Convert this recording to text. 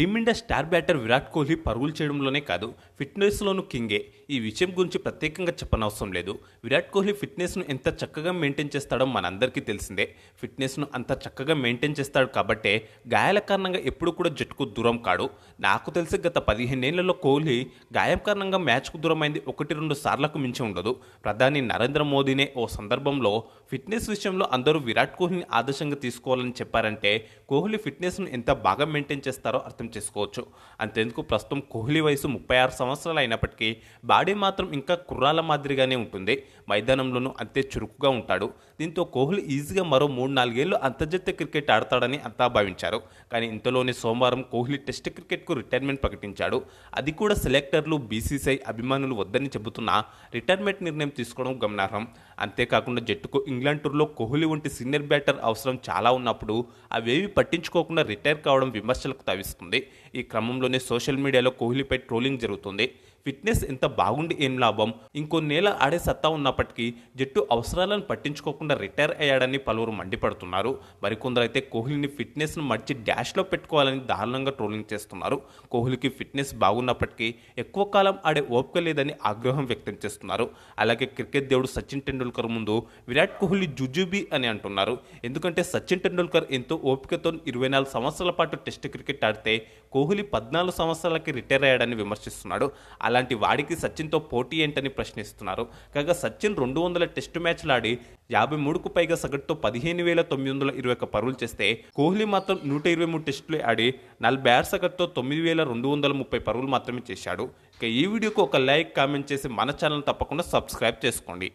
Team India star batter Virat Kohli పరుగులు చేయడంలోనే కాదు ఫిట్నెస్లోనూ కింగే. ఈ విషయం గురించి ప్రత్యేకంగా చెప్పనవసరం లేదు. విరాట్ కోహ్లీ ఫిట్నెస్ను ఎంత చక్కగా మెయింటైన్ చేస్తాడో మనందరికీ తెలిసిందే. ఫిట్నెస్ను అంత చక్కగా మెయింటైన్ చేస్తాడు కాబట్టే గాయాల కారణంగా ఎప్పుడు కూడా జట్టుకు దూరం కాడు. నాకు తెలిసి గత పదిహేనేళ్ళలో కోహ్లీ గాయం కారణంగా మ్యాచ్కు దూరమైంది ఒకటి రెండు సార్లకు మించి ఉండదు. ప్రధాని నరేంద్ర మోదీనే ఓ సందర్భంలో ఫిట్నెస్ విషయంలో అందరూ విరాట్ కోహ్లీని ఆదర్శంగా తీసుకోవాలని చెప్పారంటే కోహ్లీ ఫిట్నెస్ను ఎంత బాగా మెయింటైన్ చేస్తారో అర్థం చేసుకోవచ్చు. అంతెందుకు ప్రస్తుతం కోహ్లీ వయసు ముప్పై ఆరు సంవత్సరాలు అయినప్పటికీ బాడీ మాత్రం ఇంకా కుర్రాల మాదిరిగానే ఉంటుంది. మైదానంలోనూ అంతే చురుకుగా ఉంటాడు. దీంతో కోహ్లీ ఈజీగా మరో మూడు నాలుగేళ్ళు అంతర్జాతీయ క్రికెట్ ఆడతాడని అంతా భావించారు. కానీ ఇంతలోనే సోమవారం కోహ్లీ టెస్ట్ క్రికెట్కు రిటైర్మెంట్ ప్రకటించాడు. అది కూడా సెలెక్టర్లు బీసీసీఐ అభిమానులు వద్దని చెబుతున్నా రిటైర్మెంట్ నిర్ణయం తీసుకోవడం గమనార్హం. అంతేకాకుండా జట్టుకు ఇంగ్లాండ్ టూర్లో కోహ్లీ వంటి సీనియర్ బ్యాటర్ అవసరం చాలా ఉన్నప్పుడు అవేవి పట్టించుకోకుండా రిటైర్ కావడం విమర్శలకు తవిస్తుంది. ఈ క్రమంలోనే సోషల్ మీడియాలో కోహ్లీపై ట్రోలింగ్ జరుగుతుంది. ఫిట్నెస్ ఎంత బాగుండి ఏం లాభం? ఇంకొన్నేళ్ళ ఆడే సత్తా ఉన్నప్పటికీ జట్టు అవసరాలను పట్టించుకోకుండా రిటైర్ అయ్యాడని పలువురు మండిపడుతున్నారు. మరికొందరు అయితే కోహ్లీని ఫిట్నెస్ను మర్చి డాష్లో పెట్టుకోవాలని దారుణంగా ట్రోలింగ్ చేస్తున్నారు. కోహ్లీకి ఫిట్నెస్ బాగున్నప్పటికీ ఎక్కువ కాలం ఆడే ఓపిక లేదని ఆగ్రహం వ్యక్తం చేస్తున్నారు. అలాగే క్రికెట్ దేవుడు సచిన్ టెండూల్కర్ ముందు విరాట్ కోహ్లీ జుజుబీ అని అంటున్నారు. ఎందుకంటే సచిన్ టెండూల్కర్ ఎంతో ఓపికతో ఇరవై నాలుగు సంవత్సరాల పాటు టెస్ట్ క్రికెట్ ఆడితే కోహ్లీ పద్నాలుగు సంవత్సరాలకి రిటైర్ అయ్యాడని విమర్శిస్తున్నాడు. అలాంటి వాడికి సచిన్తో పోటీ ఏంటని ప్రశ్నిస్తున్నారు. కాగా సచిన్ రెండు వందల టెస్టు మ్యాచ్లు ఆడి యాభై మూడుకు పైగా సగటుతో పదిహేను వేల తొమ్మిది వందల ఇరవై ఒక్క పరుగులు చేస్తే కోహ్లీ మాత్రం నూట ఇరవై మూడు టెస్టులు ఆడి నలభై ఆరు సగటుతో తొమ్మిది వేల రెండు వందల ముప్పై పరుగులు మాత్రమే చేశాడు. ఇక ఈ వీడియోకు ఒక లైక్ కామెంట్ చేసి మన ఛానల్ తప్పకుండా సబ్స్క్రైబ్ చేసుకోండి.